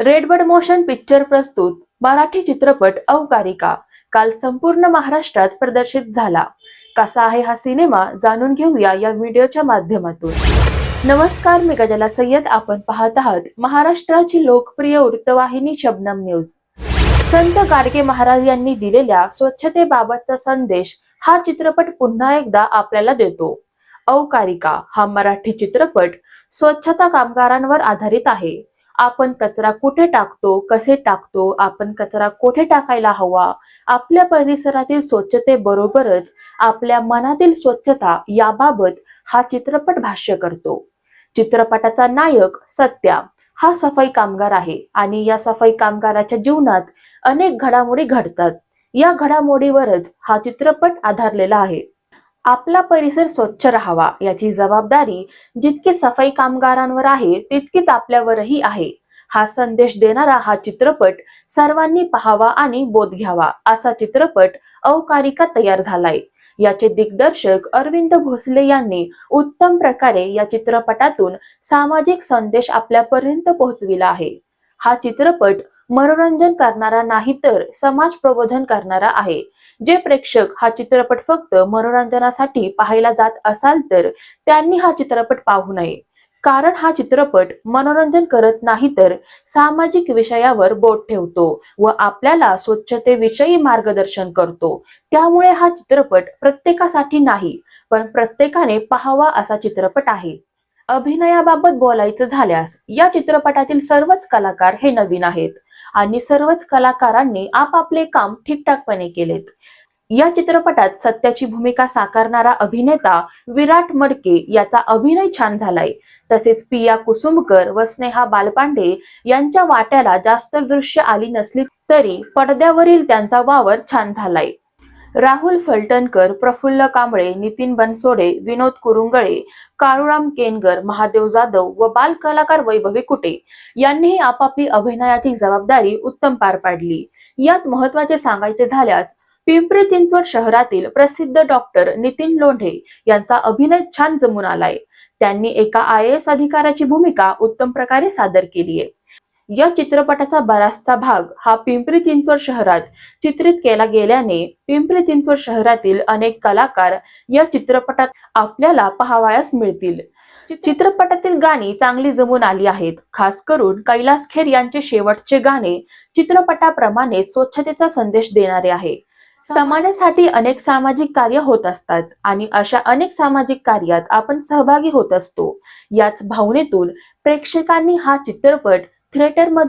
RedBird motion picture प्रस्तुत मराठी चित्रपट अवकारिका काल संपूर्ण महाराष्ट्रात प्रदर्शित झाला. कसा आहे हा सिनेमा जाणून घेऊया या व्हिडिओच्या माध्यमातून. नमस्कार मी गजाला सय्यद. आपण पाहत आहात महाराष्ट्राची लोकप्रिय वृत्तवाहिनी शबनम न्यूज. संत गाडगे महाराज यांनी दिलेल्या स्वच्छतेबाबतचा संदेश हा चित्रपट पुन्हा एकदा आपल्याला देतो. अवकारिका हा मराठी चित्रपट स्वच्छता कामगारांवर आधारित आहे. आपण कचरा कुठे टाकतो कसे टाकतो आपण कचरा कुठे टाकायला हवा? आपल्या परिसरातील स्वच्छतेबरोबरच आपल्या मनातील स्वच्छता याबाबत हा चित्रपट भाष्य करतो. चित्रपटाचा नायक सत्या हा सफाई कामगार आहे आणि या सफाई कामगाराच्या जीवनात अनेक घडामोडी घडतात. या घडामोडीवरच हा चित्रपट आधारलेला आहे. आपला परिसर स्वच्छ राहावा याची जबाबदारी जितकी सफाई कामगारांवर आहे तितकीच आपल्यावरही आहे. हा संदेश देणारा हा चित्रपट सर्वांनी पाहावा आणि बोध घ्यावा असा चित्रपट अवकारिका तयार झालाय. याचे दिग्दर्शक अरविंद भोसले यांनी उत्तम प्रकारे या चित्रपटातून सामाजिक संदेश आपल्यापर्यंत पोहोचविला आहे. हा चित्रपट मनोरंजन करणारा नाही तर समाज प्रबोधन करणारा आहे. जे प्रेक्षक हा चित्रपट फक्त मनोरंजनासाठी पाहायला जात असाल तर त्यांनी हा चित्रपट पाहू नये. कारण हा चित्रपट मनोरंजन करत नाही तर सामाजिक विषयावर बोट ठेवतो व आपल्याला स्वच्छतेविषयी मार्गदर्शन करतो. त्यामुळे हा चित्रपट प्रत्येकासाठी नाही पण प्रत्येकाने पाहावा असा चित्रपट आहे. अभिनयाबाबत बोलायचं झाल्यास या चित्रपटातील सर्वच कलाकार हे नवीन आहेत. आणि सर्वच कलाकारांनी आपापले काम ठीकठाकपणे केलेत. या चित्रपटात सत्याची भूमिका साकारणारा अभिनेता विराट मडके याचा अभिनय छान झालाय. तसेच पिया कुसुमकर व स्नेहा बालपांडे यांच्या वाट्याला जास्त दृश्य आली नसली तरी पडद्यावरील त्यांचा वावर छान झालाय. राहुल फलटणकर प्रफुल्ल कांबळे नितीन बनसोडे विनोद कुरुंगळे कारुराम केनगर महादेव जाधव व बाल कलाकार वैभवी कुटे यांनीही आपापली अभिनयाची जबाबदारी उत्तम पार पाडली. यात महत्त्वाचे सांगायचे झाल्यास पिंपरी चिंचवड शहरातील प्रसिद्ध डॉक्टर नितीन लोंढे यांचा अभिनय छान जमून आलाय. त्यांनी एका आय एस अधिकाऱ्याची भूमिका उत्तम प्रकारे सादर केली आहे या चित्रपटाचा बराचसा भाग हा पिंपरी चिंचवड शहरात चित्रित केला गेल्याने पिंपरी चिंचवड शहरातील अनेक कलाकार या चित्रपटात आपल्याला पाहावयास मिळतील. चित्रपटातील गाणी चांगली जमून आली आहेत. खास करून कैलास खेर यांचे शेवटचे गाणे चित्रपटाप्रमाणे स्वच्छतेचा संदेश देणारे आहे. समाजासाठी अनेक सामाजिक कार्य होत असतात आणि अशा अनेक सामाजिक कार्यात आपण सहभागी होत असतो. याच भावनेतून प्रेक्षकांनी हा चित्रपट थिएटरमध्ये